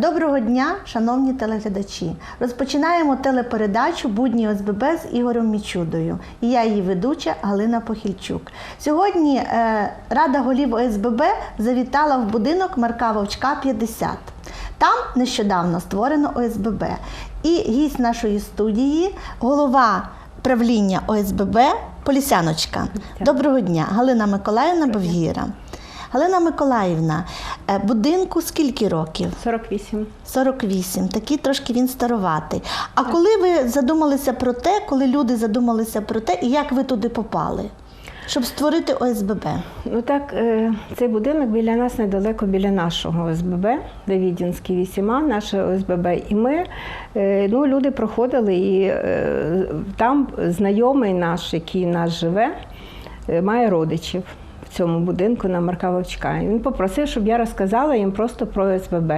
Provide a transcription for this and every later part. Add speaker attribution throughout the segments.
Speaker 1: Доброго дня, шановні телеглядачі. Розпочинаємо телепередачу Будні ОСББ з Ігорем Мічудою. І я її ведуча Галина Похильчук. Сьогодні е, Рада голів ОСББ завітала в будинок Марка Вовчка 50. Там нещодавно створено ОСББ. І гість нашої студії, голова правління ОСББ Полісяночка. Доброго дня, Галина Миколаївна Бовгіра. Галина Миколаївна, будинку скільки років?
Speaker 2: 48.
Speaker 1: 48. Такий трошки він староватий. А коли ви задумалися про те, коли люди задумалися про те, і як ви туди попали, щоб створити ОСББ?
Speaker 2: Ну так, е, цей будинок біля нас недалеко біля нашого ОСББ, Давідінський 8А, наше ОСББ. І ми, е, ну, люди проходили, і е, там знайомий наш, який нас живе, е, має родичів цьому будинку на Марка Вовчка. І він попросив, щоб я розказала їм просто про ОСББ.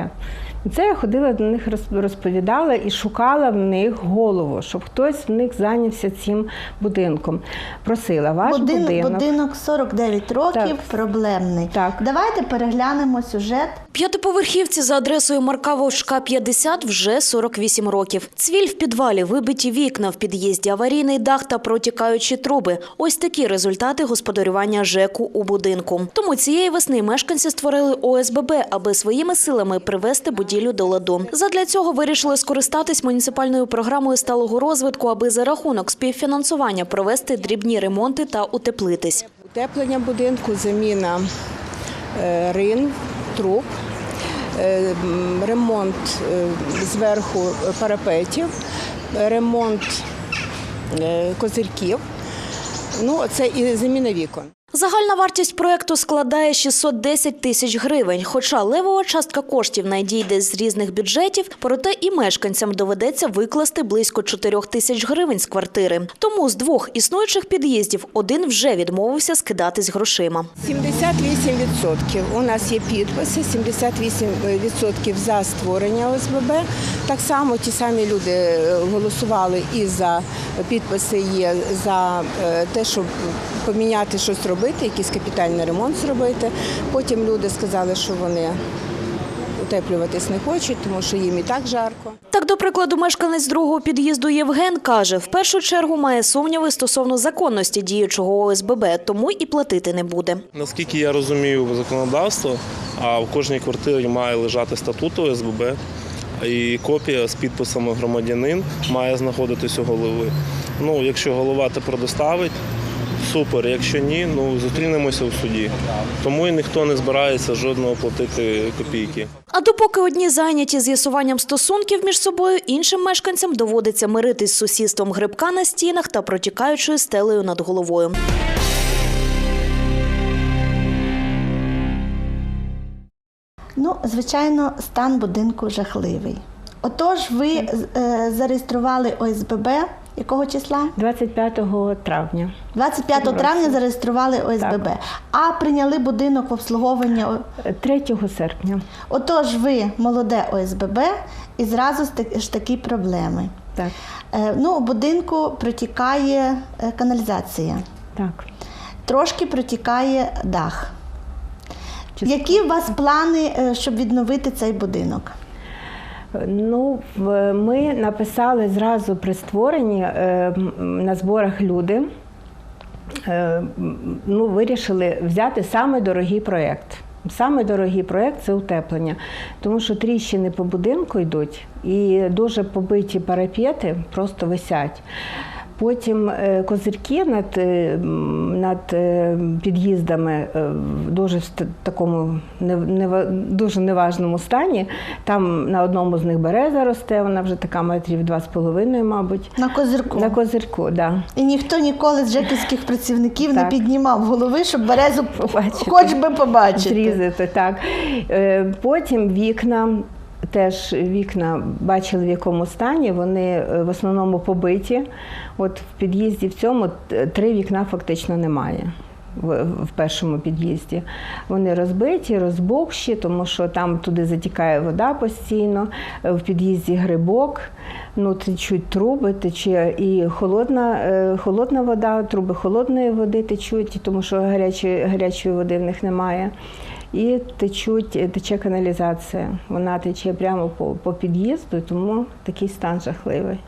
Speaker 2: І це я ходила до них роз- розповідала і шукала в них голову, щоб хтось в них зайнявся цим будинком. Просила ваш
Speaker 1: Будин-
Speaker 2: будинок.
Speaker 1: будинок 49 років,
Speaker 2: Так.
Speaker 1: проблемний.
Speaker 2: Так.
Speaker 1: Давайте переглянемо сюжет.
Speaker 3: П'ятиповерхівці за адресою Марка Вовчка 50 вже 48 років. Цвіль в підвалі, вибиті вікна в під'їзді, аварійний дах та протікаючі труби. Ось такі результати господарювання ЖЕКу у будинку. Тому цієї весни мешканці створили ОСББ, аби своїми силами привести будівлю до ладу. Задля цього вирішили скористатись муніципальною програмою сталого розвитку, аби за рахунок співфінансування провести дрібні ремонти та утеплитись.
Speaker 2: Утеплення будинку, заміна е, рин, труб, е, ремонт е, зверху парапетів, ремонт козирків. Ну, це і заміна вікон.
Speaker 3: Загальна вартість проекту складає 610 тисяч гривень. Хоча левова частка коштів надійде з різних бюджетів, проте і мешканцям доведеться викласти близько 4 тисяч гривень з квартири. Тому з двох існуючих під'їздів один вже відмовився скидатись грошима.
Speaker 2: 78% у нас є підписи, 78% за створення ОСББ. Так само ті самі люди е, голосували і за підписи є за е, те, щоб поміняти щось робити, якийсь капітальний ремонт зробити. Потім люди сказали, що вони утеплюватись не хочуть, тому що їм і так жарко.
Speaker 3: Так, до прикладу, мешканець другого під'їзду Євген каже, в першу чергу має сумніви стосовно законності діючого ОСББ, тому і платити не буде.
Speaker 4: Наскільки я розумію законодавство, а в кожній квартирі має лежати статут ОСББ, і копія з підписами громадянин має знаходитись у голови. Ну, якщо голова те предоставить, супер. Якщо ні, ну зустрінемося у суді. Тому і ніхто не збирається жодного платити копійки.
Speaker 3: А допоки одні зайняті з'ясуванням стосунків між собою, іншим мешканцям доводиться миритись з сусідством грибка на стінах та протікаючою стелею над головою.
Speaker 1: Ну, звичайно, стан будинку жахливий. Отож, ви е, зареєстрували ОСББ якого числа?
Speaker 2: 25 травня.
Speaker 1: 25 травня зареєстрували ОСББ, а прийняли будинок в обслуговування.
Speaker 2: 3 серпня.
Speaker 1: Отож, ви молоде ОСББ і зразу ж такі проблеми.
Speaker 2: Так,
Speaker 1: Е, Ну, у будинку протікає е, каналізація,
Speaker 2: так.
Speaker 1: трошки протікає дах.
Speaker 2: Чи-
Speaker 1: Які у вас плани, е, щоб відновити цей будинок?
Speaker 2: Ну, ми написали зразу при створенні е, на зборах люди. е, Ну, вирішили взяти саме проєкт. Саме дорогий проєкт це утеплення, тому що тріщини по будинку йдуть і дуже побиті парапети просто висять. Потім е, козирки над, е, над е, під'їздами в дуже в такому не, не, дуже неважному стані. Там на одному з них береза росте, вона вже така метрів два з половиною, мабуть.
Speaker 1: На козирку.
Speaker 2: На козирку, так. Да.
Speaker 1: І ніхто ніколи з жеківських працівників не піднімав голови, щоб березу
Speaker 2: Побачити.
Speaker 1: хоч би побачити.
Speaker 2: Зрізати, так. Потім вікна. Теж вікна бачили в якому стані, вони е, в основному побиті. От в під'їзді в цьому три вікна фактично немає. В, першому під'їзді. Вони розбиті, розбухші, тому що там туди затікає вода постійно, е, в під'їзді грибок, ну, течуть труби, тече і холодна, е, холодна вода, труби холодної води течуть, тому що гарячої, гарячої води в них немає. І течуть, тече каналізація. Вона тече прямо по, по під'їзду, тому такий стан жахливий.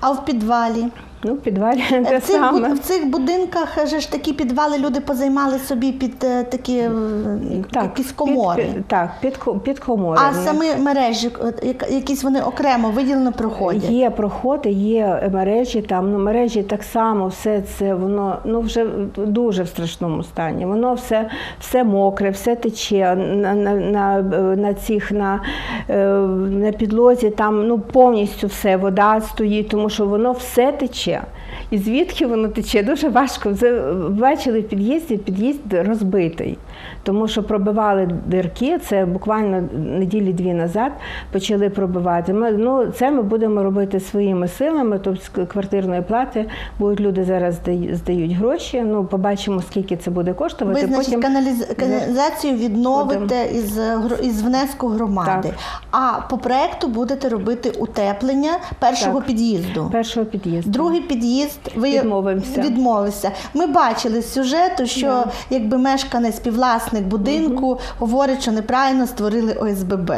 Speaker 1: А в підвалі?
Speaker 2: Ну, підвалі те
Speaker 1: В цих,
Speaker 2: саме.
Speaker 1: в цих будинках е, же ж такі підвали люди позаймали собі під е, такі е, якісь комори.
Speaker 2: Під, так, під, під комори.
Speaker 1: а самі мережі, якісь вони окремо виділено проходять.
Speaker 2: Є проходи, є мережі там. Ну мережі так само, все це воно ну вже дуже в страшному стані. Воно все, все мокре, все тече на, на, на, на цих на, е, на підлозі. Там ну повністю все вода стоїть, тому що воно все тече. І звідки воно тече? Дуже важко. Бачили в під'їзді, під'їзд розбитий, тому що пробивали дирки. Це буквально неділі дві назад почали пробивати. Ми, ну, це ми будемо робити своїми силами, тобто з квартирної плати будуть люди зараз здають гроші. Ну, побачимо, скільки це буде коштувати.
Speaker 1: Ви, значить,
Speaker 2: Потім
Speaker 1: каналіз... каналізацію відновите із, із внеску громади.
Speaker 2: Так.
Speaker 1: А по проекту будете робити утеплення першого
Speaker 2: Так.
Speaker 1: під'їзду.
Speaker 2: першого під'їзду.
Speaker 1: Другий під'їзд ви
Speaker 2: Відмовився.
Speaker 1: відмовився. Ми бачили з сюжету, що якби мешканець співвласник будинку говорить, що неправильно створили ОСББ.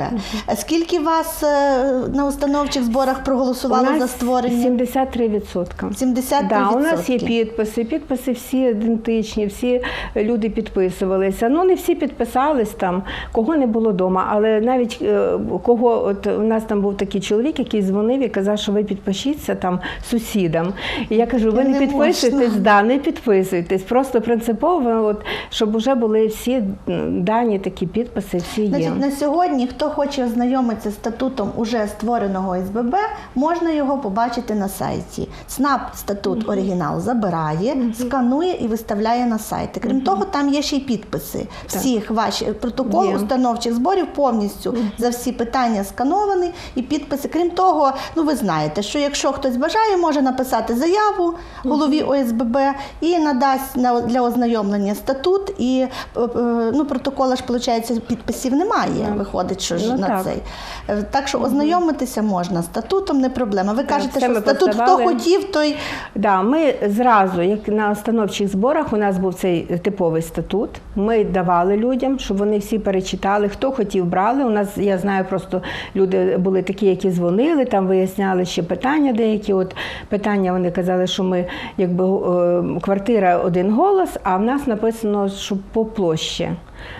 Speaker 1: Скільки вас е, на установчих зборах проголосувало
Speaker 2: у нас
Speaker 1: за створення?
Speaker 2: 73%.
Speaker 1: 73%.
Speaker 2: Да, у нас є підписи. Підписи всі ідентичні, всі люди підписувалися. Ну не всі підписались там, кого не було вдома, але навіть е, кого, от у нас там був такий чоловік, який дзвонив і казав, що ви підпишіться там сусідам. І я кажу, ви
Speaker 1: Не
Speaker 2: не підписуєтесь, да, не підписуйтесь. Просто принципово, от, щоб вже були всі дані такі підписи, всі є.
Speaker 1: Значить, на сьогодні, хто хоче ознайомитися з статутом уже створеного СББ, можна його побачити на сайті. СНАП статут оригінал забирає, сканує і виставляє на сайти. Крім того, там є ще й підписи всіх ваших протокол
Speaker 2: Є.
Speaker 1: установчих зборів повністю за всі питання сканований і підписи. Крім того, ну ви знаєте, що якщо хтось бажає, може написати заяву голові ОСББ і надасть на для ознайомлення статут. І е, е, ну протокола ж виходить, підписів немає. Виходить, що ж
Speaker 2: Ну,
Speaker 1: на
Speaker 2: так.
Speaker 1: цей. Е, Так що ознайомитися можна статутом, не проблема. Ви кажете,
Speaker 2: все
Speaker 1: що статут хто хотів, той
Speaker 2: Да, ми зразу, як на установчих зборах, у нас був цей типовий статут. Ми давали людям, щоб вони всі перечитали. Хто хотів, брали. У нас я знаю, просто люди були такі, які дзвонили, там виясняли ще питання деякі. От питання вони казали, що ми якби е, квартира один голос, а в нас написано, що по площі.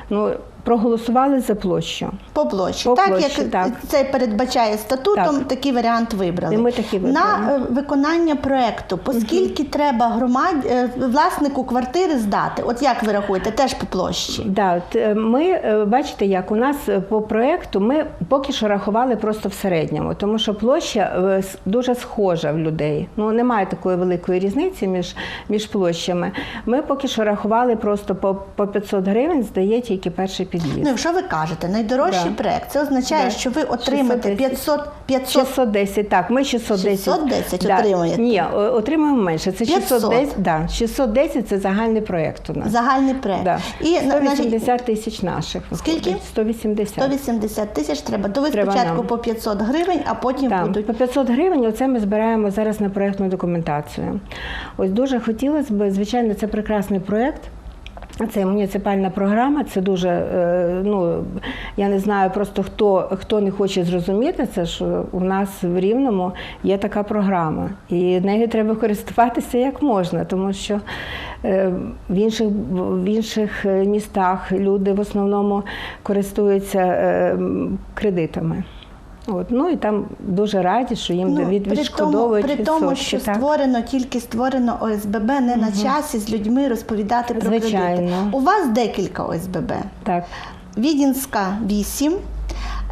Speaker 2: Ну, проголосували за площу.
Speaker 1: По площі.
Speaker 2: По
Speaker 1: так
Speaker 2: площі,
Speaker 1: як
Speaker 2: так.
Speaker 1: це передбачає статутом,
Speaker 2: Так.
Speaker 1: такий варіант вибрали.
Speaker 2: І ми такий вибрали.
Speaker 1: На е, виконання проекту, поскільки треба громад... е, власнику квартири здати? От як ви рахуєте, теж по площі?
Speaker 2: Да, е, ми бачите, як у нас по проекту ми поки що рахували просто в середньому, тому що площа дуже схожа в людей. Ну немає такої великої різниці між, між площами. Ми поки що рахували просто по, по 500 гривень, здає тільки перший під'їзд.
Speaker 1: Ну, якщо ви кажете, найдорожчий
Speaker 2: Да.
Speaker 1: проект, це означає,
Speaker 2: Да.
Speaker 1: що ви отримаєте
Speaker 2: 610.
Speaker 1: 500, 500
Speaker 2: 610, так, ми 610.
Speaker 1: 610 отримуєте?
Speaker 2: Ні, отримуємо менше. Це
Speaker 1: 500.
Speaker 2: 610, да, 610 це загальний проект у нас.
Speaker 1: загальний проект.
Speaker 2: Да.
Speaker 1: І на-
Speaker 2: 180 тисяч наших.
Speaker 1: Скільки?
Speaker 2: виходить. 180.
Speaker 1: 180 тисяч треба. То ви
Speaker 2: Треба
Speaker 1: спочатку
Speaker 2: нам.
Speaker 1: по 500 гривень, а потім
Speaker 2: Так,
Speaker 1: будуть
Speaker 2: по 500 гривень оце ми збираємо зараз на проєктну документацію. Ось дуже хотілося б, звичайно, це прекрасний проєкт. Це муніципальна програма, це дуже, е, ну я не знаю просто хто, хто не хоче зрозуміти це, що у нас в Рівному є така програма. І нею треба користуватися як можна, тому що е, в інших, в інших містах люди в основному користуються е, кредитами. От, ну і там дуже раді, що їм від,
Speaker 1: Ну, при тому,
Speaker 2: відшкодовують
Speaker 1: при тому, що
Speaker 2: так.
Speaker 1: створено тільки створено ОСББ, не на часі з людьми розповідати про кредити. У вас декілька ОСББ.
Speaker 2: так.
Speaker 1: Відінська 8.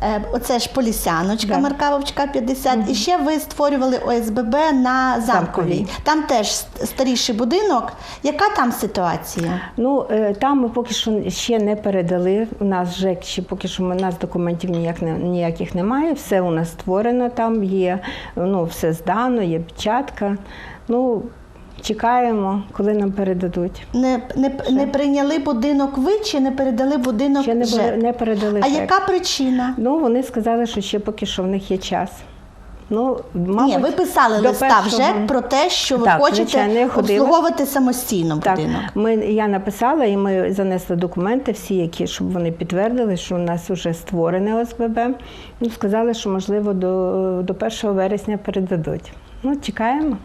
Speaker 1: Е, Оце ж Полісяночка,
Speaker 2: Да.
Speaker 1: Маркавовичка 50. І ще ви створювали ОСББ на Замковій.
Speaker 2: Замковій.
Speaker 1: Там теж ст- старіший будинок. Яка там ситуація?
Speaker 2: Ну е, там ми поки що ще не передали. У нас ЖЕК ще поки що у нас документів ніяк не ніяких немає. Все у нас створено там є. Ну все здано, є печатка. Ну чекаємо, коли нам передадуть.
Speaker 1: Не, не, не прийняли будинок ви чи не передали будинок
Speaker 2: Ще не, були- не передали.
Speaker 1: А
Speaker 2: ЖЕК.
Speaker 1: яка причина?
Speaker 2: Ну вони сказали, що ще поки що в них є час. Ну, мабуть,
Speaker 1: Ні, ви писали листа
Speaker 2: першого-
Speaker 1: ЖЕК про те, що ви
Speaker 2: Так,
Speaker 1: хочете
Speaker 2: звичайно,
Speaker 1: обслуговувати самостійно
Speaker 2: Так,
Speaker 1: будинок.
Speaker 2: ми, я написала і ми занесли документи всі, які, щоб вони підтвердили, що у нас вже створене ОСББ. Ну, сказали, що можливо до, до 1 вересня передадуть. Ну, чекаємо.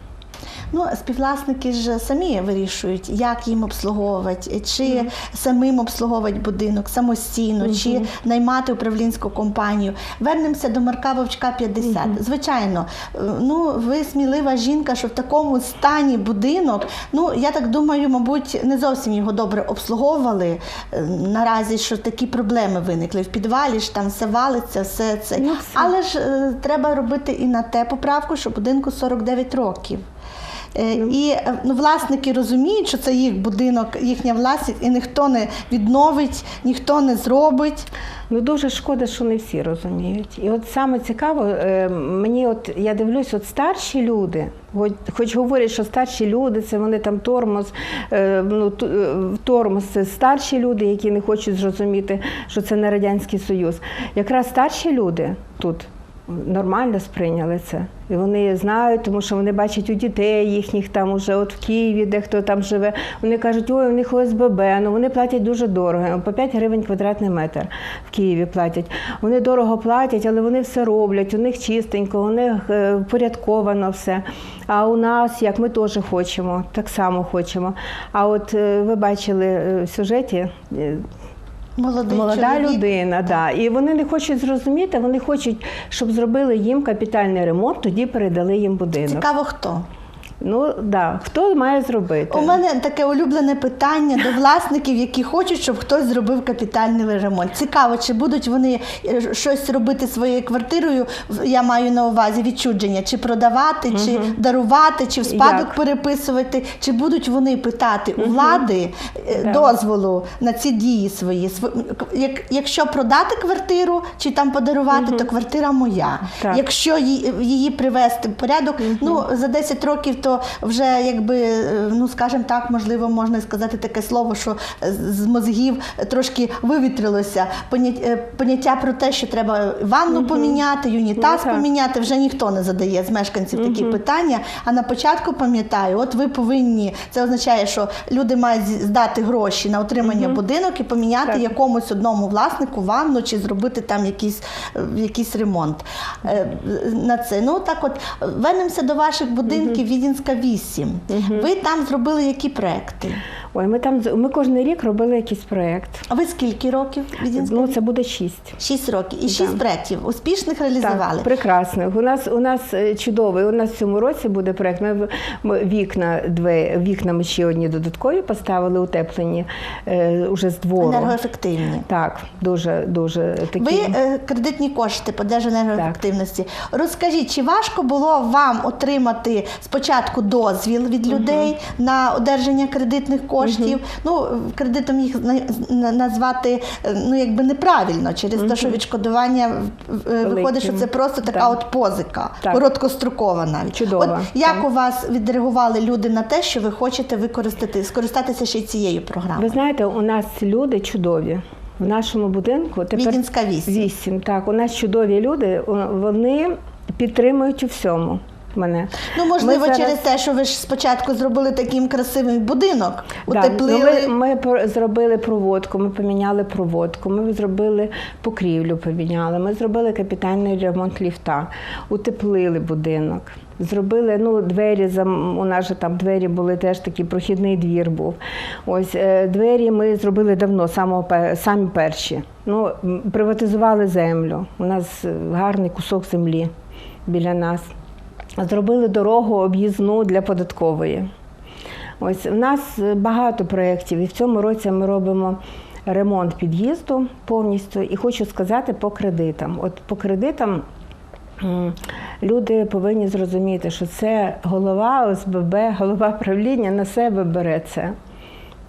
Speaker 1: Ну, співвласники ж самі вирішують, як їм обслуговувати, чи самим обслуговувати будинок самостійно, чи наймати управлінську компанію. Вернемося до Марка Вовчка 50. Звичайно, е, ну ви смілива жінка, що в такому стані будинок. Ну я так думаю, мабуть, не зовсім його добре обслуговували е, наразі, що такі проблеми виникли. В підвалі ж там все валиться, все це.
Speaker 2: Ну, все.
Speaker 1: Але ж е, треба робити і на те поправку, що будинку 49 років. Е, І е, ну, власники розуміють, що це їх будинок, їхня власність, і ніхто не відновить, ніхто не зробить.
Speaker 2: Ну дуже шкода, що не всі розуміють. І от саме цікаво, е, мені от я дивлюсь, от старші люди, хоч, хоч говорять, що старші люди, це вони там тормоз, ну тормоз це старші люди, які не хочуть зрозуміти, що це не радянський союз. Якраз старші люди тут. Нормально сприйняли це. І вони знають, тому що вони бачать у дітей їхніх там уже от в Києві, де хто там живе. Вони кажуть, ой, у них ОСББ, ну вони платять дуже дорого. По 5 гривень квадратний метр в Києві платять. Вони дорого платять, але вони все роблять, у них чистенько, у них е, впорядковано все. А у нас, як ми теж хочемо, так само хочемо. А от е, ви бачили е, в сюжеті.
Speaker 1: Молодий
Speaker 2: Молода
Speaker 1: чоловік.
Speaker 2: людина, да. І вони не хочуть зрозуміти, вони хочуть, щоб зробили їм капітальний ремонт, тоді передали їм будинок.
Speaker 1: Цікаво, хто.
Speaker 2: Ну да, хто має зробити?
Speaker 1: У мене таке улюблене питання до власників, які хочуть, щоб хтось зробив капітальний ремонт. Цікаво, чи будуть вони е, щось робити своєю квартирою, я маю на увазі відчудження, чи продавати, чи дарувати, чи в спадок
Speaker 2: Як?
Speaker 1: переписувати, чи будуть вони питати у влади
Speaker 2: Да.
Speaker 1: дозволу на ці дії свої. Св- Як, якщо продати квартиру чи там подарувати, то квартира моя.
Speaker 2: Так.
Speaker 1: Якщо її, її привести в порядок, ну за 10 років то вже якби, е, ну скажімо так, можливо, можна сказати таке слово, що з мозгів трошки вивітрилося. Е, Поняття про те, що треба ванну поміняти, юнітаз
Speaker 2: Ну,
Speaker 1: поміняти, вже ніхто не задає з мешканців такі питання. А на початку пам'ятаю, от ви повинні, це означає, що люди мають здати гроші на отримання будинок і поміняти
Speaker 2: Так.
Speaker 1: якомусь одному власнику ванну чи зробити там якийсь, е, якийсь ремонт на це. Ну так от вернемося до ваших будинків Відінська 8. Ви там зробили які проекти?
Speaker 2: Ой, ми там ми кожен рік робили якийсь проєкт.
Speaker 1: А ви скільки років
Speaker 2: Ну, це буде шість.
Speaker 1: Шість років. І шість проєктів успішних реалізували.
Speaker 2: Так, прекрасно. У нас у нас е, чудовий. У нас в цьому році буде проект. Ми, ми вікна дві, вікна ми ще одні додаткові поставили утеплені е, уже з двору.
Speaker 1: Енергоефективні.
Speaker 2: Так, дуже дуже такі.
Speaker 1: Ви е, кредитні кошти по держенергоефективності. Розкажіть, чи важко було вам отримати спочатку дозвіл від людей на одержання кредитних коштів? Ну, кредитом їх на- на- назвати е, ну, якби неправильно, через те, що відшкодування е, виходить, що це просто така
Speaker 2: Так.
Speaker 1: от позика,
Speaker 2: Так.
Speaker 1: короткострокова навіть.
Speaker 2: Чудова,
Speaker 1: От як
Speaker 2: так.
Speaker 1: у вас відреагували люди на те, що ви хочете використати, скористатися ще й цією програмою?
Speaker 2: Ви знаєте, у нас люди чудові. В нашому будинку тепер
Speaker 1: Відінська 8.
Speaker 2: вісім. Так, у нас чудові люди. Вони підтримують у всьому мене.
Speaker 1: Ну, можливо,
Speaker 2: зараз-
Speaker 1: через те, що ви ж спочатку зробили таким красивий будинок,
Speaker 2: Да,
Speaker 1: утеплили.
Speaker 2: ну, ми, ми зробили проводку, ми поміняли проводку, ми зробили покрівлю, поміняли, ми зробили капітальний ремонт ліфта, утеплили будинок. Зробили ну, двері, у нас же там двері були теж такий прохідний двір був. Ось е, двері ми зробили давно, самого, самі перші. Ну, приватизували землю. У нас е, гарний кусок землі біля нас. Зробили дорогу об'їзну для податкової. Ось в нас багато проєктів, і в цьому році ми робимо ремонт під'їзду повністю. І хочу сказати по кредитам. От по кредитам люди повинні зрозуміти, що це голова ОСББ, голова правління на себе бере це.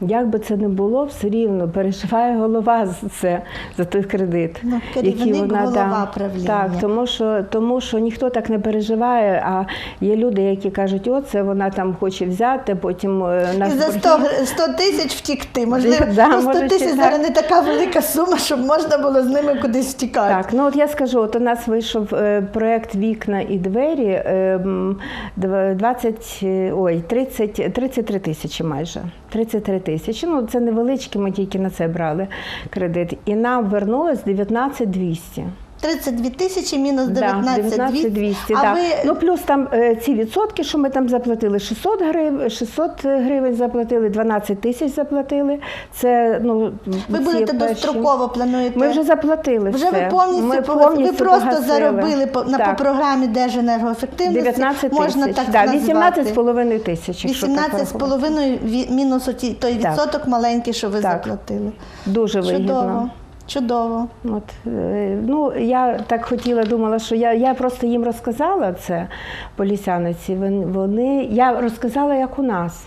Speaker 2: Як би це не було, все рівно переживає голова за це, за той кредит.
Speaker 1: Ну, керівник голова правління.
Speaker 2: Так, тому що, тому що ніхто так не переживає, а є люди, які кажуть, о, це вона там хоче взяти, потім е,
Speaker 1: І
Speaker 2: нас
Speaker 1: за
Speaker 2: борги-
Speaker 1: 100, 100 тисяч втікти. Можливо,
Speaker 2: Да,
Speaker 1: ну, 100
Speaker 2: може,
Speaker 1: тисяч зараз
Speaker 2: так.
Speaker 1: не така велика сума, щоб можна було з ними кудись втікати.
Speaker 2: Так, ну от я скажу, от у нас вийшов е, проект Вікна і двері е, м, дв- 20, е, ой, 30, 33 тисячі майже. 33 тисячі. Ну, це невеличкі, ми тільки на це брали кредит. І нам вернулось 19 200.
Speaker 1: 32 тисячі мінус
Speaker 2: Да,
Speaker 1: 19
Speaker 2: 19 200,
Speaker 1: А
Speaker 2: да.
Speaker 1: ви
Speaker 2: Ну плюс там е, ці відсотки, що ми там заплатили, 600 гривень, 600 гривень заплатили, 12 тисяч заплатили. Це ну
Speaker 1: ви будете
Speaker 2: перші.
Speaker 1: достроково плануєте?
Speaker 2: Ми вже заплатили
Speaker 1: Вже
Speaker 2: все.
Speaker 1: ви повністю,
Speaker 2: Ми
Speaker 1: погас- ви просто
Speaker 2: погасили.
Speaker 1: заробили на
Speaker 2: Так.
Speaker 1: по програмі Держенергоефективності.
Speaker 2: 19
Speaker 1: можна так
Speaker 2: да,
Speaker 1: назвати.
Speaker 2: 18 з половиною тисяч. якщо
Speaker 1: 18 з половиною мінус той
Speaker 2: Так.
Speaker 1: відсоток маленький, що ви
Speaker 2: Так.
Speaker 1: заплатили.
Speaker 2: Дуже вигідно.
Speaker 1: Чудово. Чудово.
Speaker 2: От, е, ну, я так хотіла, думала, що я, я просто їм розказала це по лісяниці. Вони, вони, я розказала, як у нас.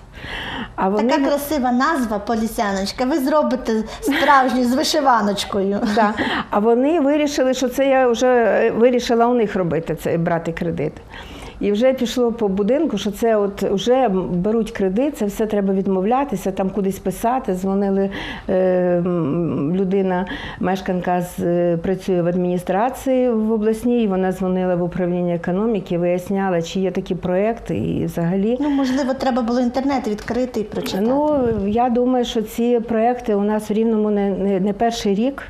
Speaker 2: А вони,
Speaker 1: Така красива назва Полісяночка. Ви зробите справжню з вишиваночкою.
Speaker 2: да, а вони вирішили, що це я вже е, вирішила у них робити це, брати кредит. І вже пішло по будинку, що це от вже беруть кредит, це все треба відмовлятися, там кудись писати. Дзвонили е, людина, мешканка з е, працює в адміністрації в обласній. Вона дзвонила в управління економіки, виясняла, чи є такі проекти, і взагалі.
Speaker 1: Ну, можливо, треба було інтернет відкрити і прочитати.
Speaker 2: Ну я думаю, що ці проекти у нас в рівному не, не, не перший рік.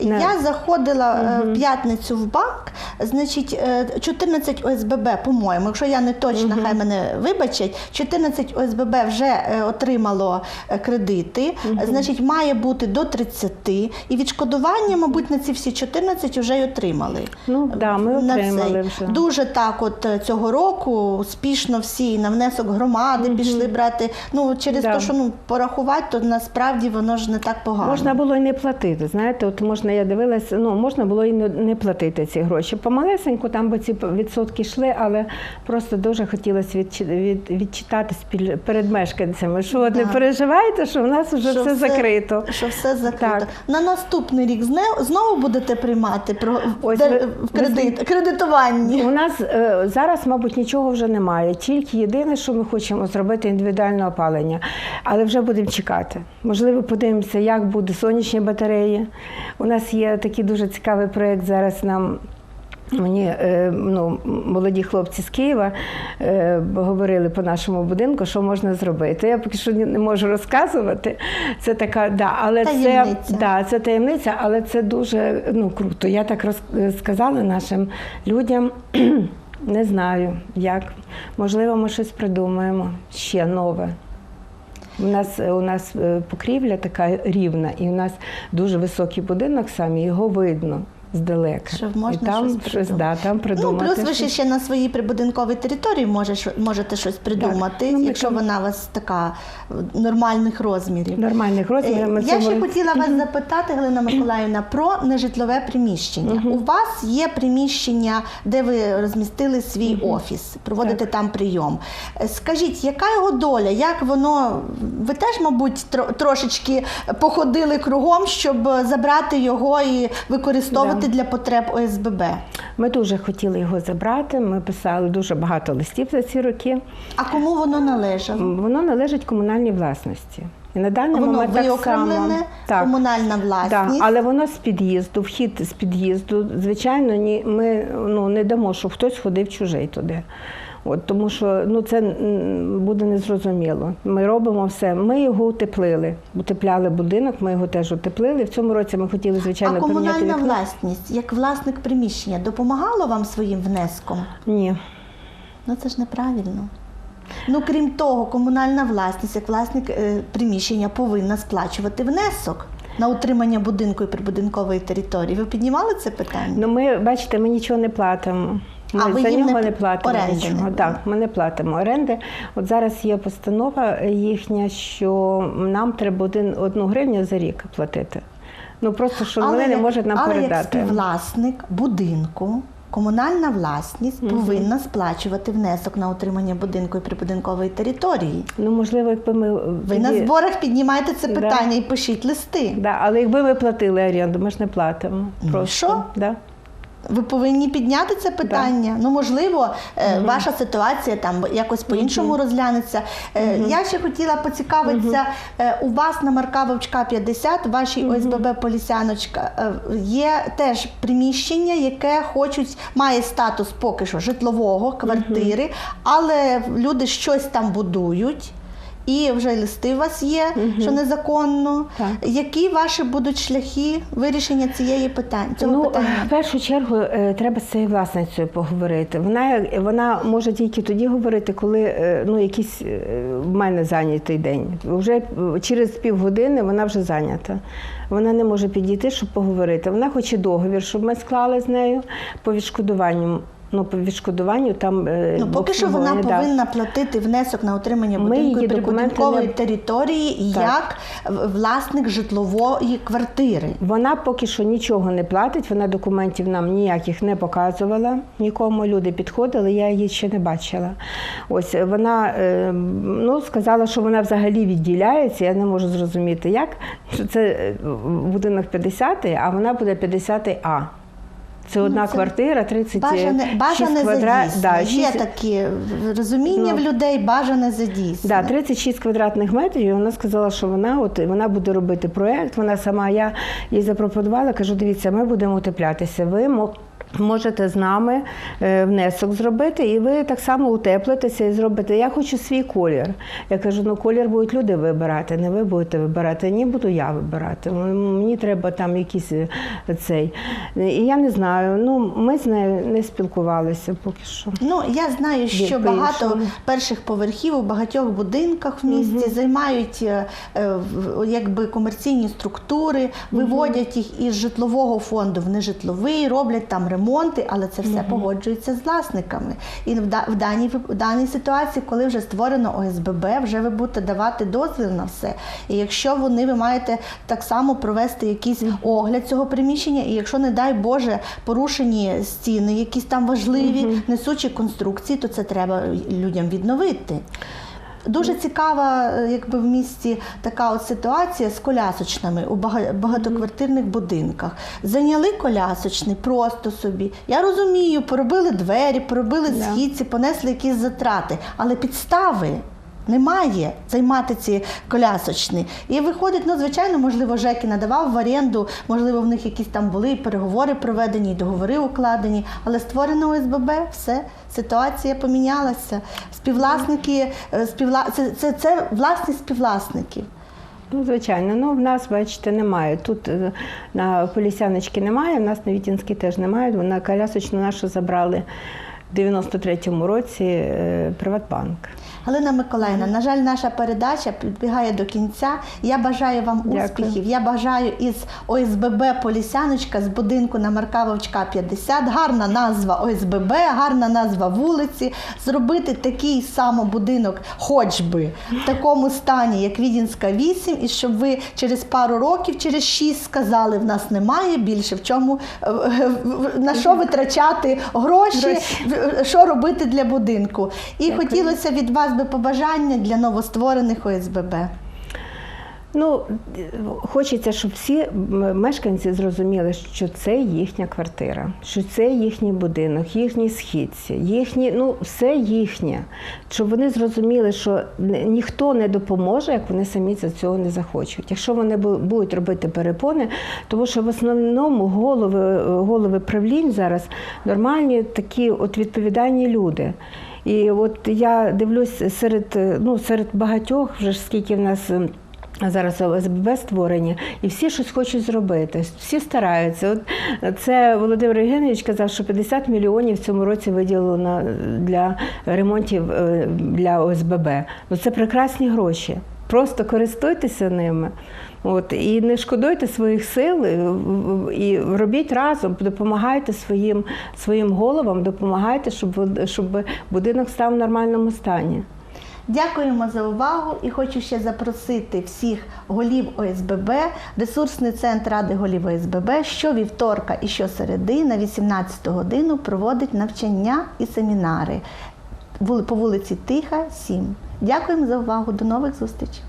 Speaker 2: Не.
Speaker 1: Я заходила е, в п'ятницю в банк, значить, е, 14 ОСББ, по-моєму, якщо я не точна, хай мене вибачать, 14 ОСББ вже е, отримало е, кредити, значить, має бути до 30, і відшкодування, мабуть, на ці всі 14 вже й отримали.
Speaker 2: Ну да, ми
Speaker 1: На
Speaker 2: отримали вже.
Speaker 1: Дуже так, от е, цього року успішно всі на внесок громади пішли брати. Ну через
Speaker 2: Да.
Speaker 1: те, що ну порахувати, то насправді воно ж не так погано.
Speaker 2: Можна було і не платити. Знаєте, от можна, я дивилася, ну можна було і не, не платити ці гроші. Помалесеньку там би ці відсотки йшли, але просто дуже хотілося відчи- від, відчитати спіль- перед мешканцями, що от не
Speaker 1: Да.
Speaker 2: переживайте, що в нас вже
Speaker 1: Що
Speaker 2: все, закрито.
Speaker 1: Що все закрито.
Speaker 2: Так.
Speaker 1: На наступний рік знову будете приймати про
Speaker 2: Ось
Speaker 1: де-
Speaker 2: ви-
Speaker 1: в кредит, кредитуванні.
Speaker 2: У нас е, зараз, мабуть, нічого вже немає. Тільки єдине, що ми хочемо зробити індивідуальне опалення. Але вже будемо чекати. Можливо, подивимося, як буде сонячні батареї. У нас є такий дуже цікавий проєкт зараз нам. Мені е, ну, молоді хлопці з Києва е, говорили по нашому будинку, що можна зробити. Я поки що не не можу розказувати. Це така, да, але
Speaker 1: Таємниця.
Speaker 2: це да, це таємниця, але це дуже ну, круто. Я так розказала нашим людям. Не знаю, як. Можливо, ми щось придумаємо ще нове. У нас, у нас е, покрівля така рівна, і у нас дуже високий будинок самі, його видно здалека.
Speaker 1: Що можна
Speaker 2: і там
Speaker 1: щось
Speaker 2: щось, да,
Speaker 1: придумати. Ну, плюс ви ще,
Speaker 2: щось.
Speaker 1: ще на своїй прибудинковій території можеш, можете щось придумати,
Speaker 2: Ну, ми
Speaker 1: якщо вона у вас така е, нормальних розмірів.
Speaker 2: Нормальних розмірів. ми
Speaker 1: Е, Я ще
Speaker 2: ми-
Speaker 1: хотіла вас запитати, Галина Миколаївна, про нежитлове приміщення. У вас є приміщення, де ви розмістили свій офіс, проводите там прийом. Е, Скажіть, яка його доля? Як воно? Ви теж, мабуть, трошечки походили кругом, щоб забрати його і використовувати для потреб ОСББ.
Speaker 2: Ми дуже хотіли його забрати. Ми писали дуже багато листів за ці роки.
Speaker 1: А кому воно належало?
Speaker 2: Воно належить комунальній власності. І на даний
Speaker 1: Воно
Speaker 2: момент так само. Так.
Speaker 1: комунальна
Speaker 2: Так,
Speaker 1: власність.
Speaker 2: але воно з під'їзду, вхід з під'їзду. Звичайно, ні, ми ну, не дамо, щоб хтось ходив чужий туди. От, тому що ну, це буде незрозуміло. Ми робимо все. Ми його утеплили. Утепляли будинок, ми його теж утеплили. В цьому році ми хотіли, звичайно,
Speaker 1: а комунальна
Speaker 2: вікно.
Speaker 1: власність, як власник приміщення, допомагала вам своїм внеском?
Speaker 2: Ні.
Speaker 1: Ну це ж неправильно. Ну, крім того, комунальна власність, як власник е, приміщення, повинна сплачувати внесок на утримання будинку і прибудинкової території. Ви піднімали це питання?
Speaker 2: Ну, ми, бачите, ми нічого не платимо. Ми
Speaker 1: А, ви
Speaker 2: за
Speaker 1: їм
Speaker 2: нього
Speaker 1: не
Speaker 2: не, платимо
Speaker 1: оренди
Speaker 2: нічого.
Speaker 1: не-
Speaker 2: Так, ми не платимо оренди. От зараз є постанова їхня, що нам треба один, одну гривню за рік платити. Ну просто що вони не можуть нам
Speaker 1: але
Speaker 2: передати.
Speaker 1: як співвласник будинку, комунальна власність повинна сплачувати внесок на утримання будинку і прибудинкової території.
Speaker 2: Ну, можливо, якби ми
Speaker 1: Ви на зборах піднімайте це
Speaker 2: Да.
Speaker 1: питання і пишіть листи.
Speaker 2: Да, але якби ми платили оренду, ми ж не платимо.
Speaker 1: Ну,
Speaker 2: Просто.
Speaker 1: що?
Speaker 2: Да.
Speaker 1: Ви повинні підняти це питання. Ну, можливо, е, ваша ситуація там якось по-іншому розглянеться. Е, Я ще хотіла поцікавитися, е, у вас на Маркавовчка 50, в вашій ОСББ Полісяночка, є теж приміщення, яке хочуть, має статус поки що житлового квартири, але люди щось там будують. І вже листи у вас є, що незаконно.
Speaker 2: Так.
Speaker 1: Які ваші будуть шляхи вирішення цієї питання? Цього
Speaker 2: ну,
Speaker 1: питання?
Speaker 2: в першу чергу е, треба з цією власницею поговорити. Вона, вона може тільки тоді говорити, коли е, ну, якийсь е, в мене зайнятий день. Вже е, через півгодини вона вже зайнята. Вона не може підійти, щоб поговорити. Вона хоче договір, щоб ми склали з нею по відшкодуванню. Ну, по відшкодуванню там е,
Speaker 1: Ну, поки що вона
Speaker 2: да.
Speaker 1: повинна платити внесок на утримання
Speaker 2: Ми
Speaker 1: будинку і прибудинкової
Speaker 2: не-
Speaker 1: території
Speaker 2: Так.
Speaker 1: як власник житлової квартири.
Speaker 2: Вона поки що нічого не платить, вона документів нам ніяких не показувала. Нікому люди підходили, я її ще не бачила. Ось вона е, ну, сказала, що вона взагалі відділяється. Я не можу зрозуміти, як. Що це е, будинок 50, а вона буде 50 А. Це одна
Speaker 1: Ну, це
Speaker 2: квартира, 30
Speaker 1: Бажане, бажане
Speaker 2: квадрат. Да,
Speaker 1: Є
Speaker 2: шість-
Speaker 1: такі розуміння
Speaker 2: Ну.
Speaker 1: в людей, бажане
Speaker 2: Да,
Speaker 1: задійснення.
Speaker 2: 36 квадратних метрів. і Вона сказала, що вона от вона буде робити проєкт. Вона сама я їй запропонувала. Кажу, дивіться, ми будемо утеплятися. Ви можете з нами е, внесок зробити, і ви так само утеплитеся і зробите. Я хочу свій колір. Я кажу, ну колір будуть люди вибирати, не ви будете вибирати, ні буду я вибирати. Мені треба там якийсь е, цей. І я не знаю. Ну ми з нею не спілкувалися поки що.
Speaker 1: Ну, я знаю, що
Speaker 2: Є
Speaker 1: багато
Speaker 2: по-іншому.
Speaker 1: перших поверхів у багатьох будинках в місті займають е, якби комерційні структури, виводять їх із житлового фонду в нежитловий, роблять там ремонти, але це все погоджується з власниками. І в, в, даній, в даній ситуації, коли вже створено ОСББ, вже ви будете давати дозвіл на все. І якщо вони ви маєте так само провести якийсь огляд цього приміщення, і якщо, не дай Боже, порушені стіни, якісь там важливі, несучі конструкції, то це треба людям відновити. Дуже цікава, е, якби в місті така от ситуація з колясочними у багатоквартирних будинках. Зайняли колясочний просто собі. Я розумію, поробили двері, поробили східці, понесли якісь затрати, але підстави. Немає займати ці колясочні. І виходить, ну звичайно, можливо, ЖЕКи надавав в оренду, можливо, в них якісь там були переговори проведені, договори укладені, але створено ОСББ, все, ситуація помінялася. Співвласники, е, співвла... це, це, це власність співвласників.
Speaker 2: Ну, звичайно, ну в нас, бачите, немає. Тут е, на Полісяночки немає, в нас на Вітінській теж немає. На колясочну нашу забрали в 93-му році е, Приватбанк.
Speaker 1: Галина Миколаївна, на жаль, наша передача підбігає до кінця. Я бажаю вам
Speaker 2: Дякую.
Speaker 1: успіхів. Я бажаю із ОСББ Полісяночка з будинку на Маркавовчка 50. Гарна назва ОСББ, гарна назва вулиці. Зробити такий само будинок, хоч би в такому стані, як Відінська 8, і щоб ви через пару років, через 6 сказали, в нас немає більше в чому е, е, на що витрачати гроші,
Speaker 2: Гроші.
Speaker 1: що робити для будинку. І
Speaker 2: Дякую.
Speaker 1: хотілося від вас би побажання для новостворених ОСББ.
Speaker 2: Ну, хочеться, щоб всі мешканці зрозуміли, що це їхня квартира, що це їхній будинок, їхні східці, їхні, ну, все їхнє. Щоб вони зрозуміли, що ніхто не допоможе, як вони самі за цього не захочуть. Якщо вони будуть робити перепони, тому що в основному голови, голови правлінь зараз нормальні такі от відповідальні люди. І от я дивлюсь серед, ну, серед багатьох, вже ж скільки в нас. ем, Зараз ОСББ створені, і всі щось хочуть зробити, всі стараються. От це Володимир Євгенович казав, що 50 мільйонів в цьому році виділено для ремонтів е, для ОСББ. Ну це прекрасні гроші. Просто користуйтеся ними. От, і не шкодуйте своїх сил, і, робіть разом, допомагайте своїм, своїм головам, допомагайте, щоб, щоб будинок став в нормальному стані.
Speaker 1: Дякуємо за увагу і хочу ще запросити всіх голів ОСББ, ресурсний центр Ради голів ОСББ щовівторка і щосереди на 18 годину проводить навчання і семінари по вулиці Тиха, 7. Дякуємо за увагу. До нових зустрічей.